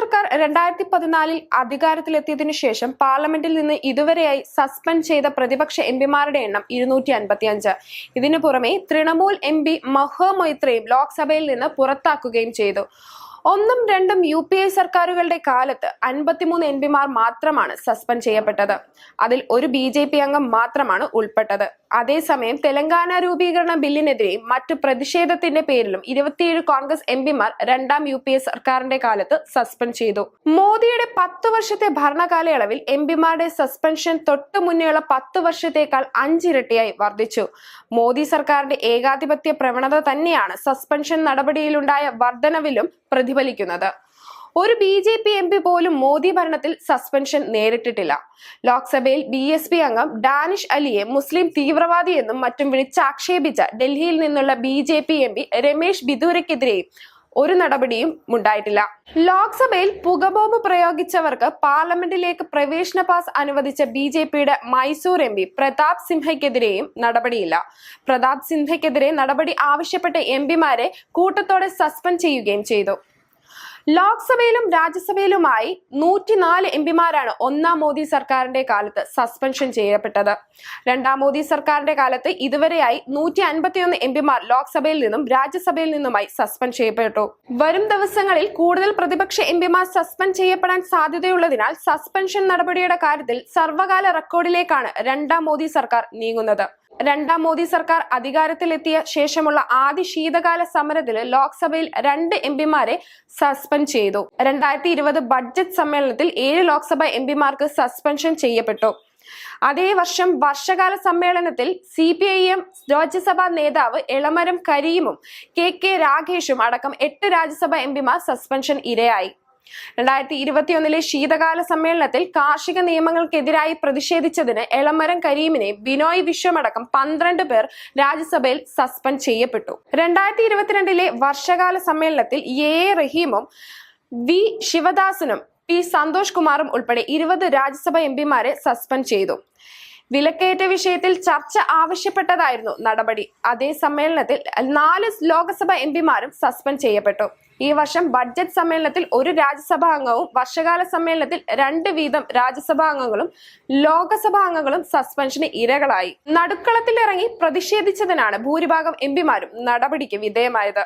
സർക്കാർ രണ്ടായിരത്തി പതിനാലിൽ അധികാരത്തിലെത്തിയതിനു ശേഷം പാർലമെന്റിൽ നിന്ന് ഇതുവരെയായി സസ്പെൻഡ് ചെയ്ത പ്രതിപക്ഷ എംപിമാരുടെ എണ്ണം ഇരുന്നൂറ്റി അൻപത്തിയഞ്ച് ഇതിനു പുറമെ തൃണമൂൽ എം പി മൊഹ മൊയ്ത്രയും ലോക്സഭയിൽ നിന്ന് പുറത്താക്കുകയും ചെയ്തു. ഒന്നും രണ്ടും യു പി എ സർക്കാരുകളുടെ കാലത്ത് അൻപത്തിമൂന്ന് എം പിമാർ മാത്രമാണ് സസ്പെൻഡ് ചെയ്യപ്പെട്ടത്. അതിൽ ഒരു ബി ജെ പി അംഗം മാത്രമാണ് ഉൾപ്പെട്ടത്. അതേസമയം തെലങ്കാന രൂപീകരണ ബില്ലിനെതിരെയും മറ്റു പ്രതിഷേധത്തിന്റെ പേരിലും ഇരുപത്തിയേഴ് കോൺഗ്രസ് എം പിമാർ രണ്ടാം യു പി എ സർക്കാരിന്റെ കാലത്ത് സസ്പെൻഡ് ചെയ്തു. മോദിയുടെ പത്ത് വർഷത്തെ ഭരണകാലയളവിൽ എം പിമാരുടെ സസ്പെൻഷൻ തൊട്ടു മുന്നേയുള്ള പത്ത് വർഷത്തേക്കാൾ അഞ്ചിരട്ടിയായി വർദ്ധിച്ചു. മോദി സർക്കാരിന്റെ ഏകാധിപത്യ പ്രവണത തന്നെയാണ് സസ്പെൻഷൻ നടപടിയിലുണ്ടായ വർധനവിലും പ്രതിഫലിക്കുന്നത്. ഒരു B J P M P പോലും മോദി ഭരണത്തിൽ സസ്പെൻഷൻ നേരിട്ടിട്ടില്ല. ലോക്സഭയിൽ ബി എസ് പി അംഗം ഡാനിഷ് അലിയെ മുസ്ലിം തീവ്രവാദി എന്നും മറ്റും വിളിച്ചാക്ഷേപിച്ച ഡൽഹിയിൽ നിന്നുള്ള B J P M P Ramesh ബിദൂരയ്ക്കെതിരെയും ഒരു നടപടിയും ഉണ്ടായിട്ടില്ല. ലോക്സഭയിൽ പുകബോംബ് പ്രയോഗിച്ചവർക്ക് പാർലമെന്റിലേക്ക് പ്രവേശന പാസ് അനുവദിച്ച ബി ജെ പിയുടെ മൈസൂർ എം പി പ്രതാപ് സിംഹയ്ക്കെതിരെയും നടപടിയില്ല. പ്രതാപ് സിംഹയ്ക്കെതിരെ നടപടി ആവശ്യപ്പെട്ട എം പിമാരെ കൂട്ടത്തോടെ സസ്പെൻഡ് ചെയ്യുകയും ചെയ്തു. ലോക്സഭയിലും രാജ്യസഭയിലുമായി നൂറ്റിനാല് എം പിമാരാണ് ഒന്നാം മോദി സർക്കാരിന്റെ കാലത്ത് സസ്പെൻഷൻ ചെയ്യപ്പെട്ടത്. രണ്ടാം മോദി സർക്കാരിന്റെ കാലത്ത് ഇതുവരെയായി നൂറ്റി അൻപത്തിയൊന്ന് എം പിമാർ ലോക്സഭയിൽ നിന്നും രാജ്യസഭയിൽ നിന്നുമായി സസ്പെൻഡ് ചെയ്യപ്പെട്ടു. വരും ദിവസങ്ങളിൽ കൂടുതൽ പ്രതിപക്ഷ എം പിമാർ സസ്പെൻഡ് ചെയ്യപ്പെടാൻ സാധ്യതയുള്ളതിനാൽ സസ്പെൻഷൻ നടപടിയുടെ കാര്യത്തിൽ സർവകാല റെക്കോർഡിലേക്കാണ് രണ്ടാം മോദി സർക്കാർ നീങ്ങുന്നത്. രണ്ടാം മോദി സർക്കാർ അധികാരത്തിലെത്തിയ ശേഷമുള്ള ആദ്യ ശീതകാല സമരത്തിൽ ലോക്സഭയിൽ രണ്ട് എം പിമാരെ സസ്പെൻഡ് ചെയ്തു. രണ്ടായിരത്തി ഇരുപത് ബഡ്ജറ്റ് സമ്മേളനത്തിൽ ഏഴ് ലോക്സഭ എം പിമാർക്ക് സസ്പെൻഷൻ ചെയ്യപ്പെട്ടു. അതേ വർഷം വർഷകാല സമ്മേളനത്തിൽ സി പി ഐ എം രാജ്യസഭാ നേതാവ് എളമരം കരീമും കെ കെ രാഗേഷും അടക്കം എട്ട് രാജ്യസഭാ എം പിമാർ സസ്പെൻഷൻ ഇരയായി. രണ്ടായിരത്തി ഇരുപത്തിയൊന്നിലെ ശീതകാല സമ്മേളനത്തിൽ കാർഷിക നിയമങ്ങൾക്കെതിരായി പ്രതിഷേധിച്ചതിന് എളമരം കരീമിനെ ബിനോയ് വിശ്വമടക്കം പന്ത്രണ്ട് പേർ രാജ്യസഭയിൽ സസ്പെൻഡ് ചെയ്യപ്പെട്ടു. രണ്ടായിരത്തി ഇരുപത്തിരണ്ടിലെ വർഷകാല സമ്മേളനത്തിൽ എ റഹീമും വി ശിവദാസനും പി സന്തോഷ് കുമാറും ഉൾപ്പെടെ ഇരുപത് രാജ്യസഭ എം പിമാരെ സസ്പെൻഡ് ചെയ്തു. വിലക്കയറ്റ വിഷയത്തിൽ ചർച്ച ആവശ്യപ്പെട്ടതായിരുന്നു നടപടി. അതേ സമ്മേളനത്തിൽ നാല് ലോക്സഭ എം പിമാരും സസ്പെൻഡ് ചെയ്യപ്പെട്ടു. ഈ വർഷം ബഡ്ജറ്റ് സമ്മേളനത്തിൽ ഒരു രാജ്യസഭാ അംഗവും വർഷകാല സമ്മേളനത്തിൽ രണ്ട് വീതം രാജ്യസഭാ അംഗങ്ങളും ലോകസഭാ അംഗങ്ങളും സസ്പെൻഷന് ഇരകളായി. നടുക്കളത്തിലിറങ്ങി പ്രതിഷേധിച്ചതിനാണ് ഭൂരിഭാഗം എം പിമാരും നടപടിക്ക് വിധേയമായത്.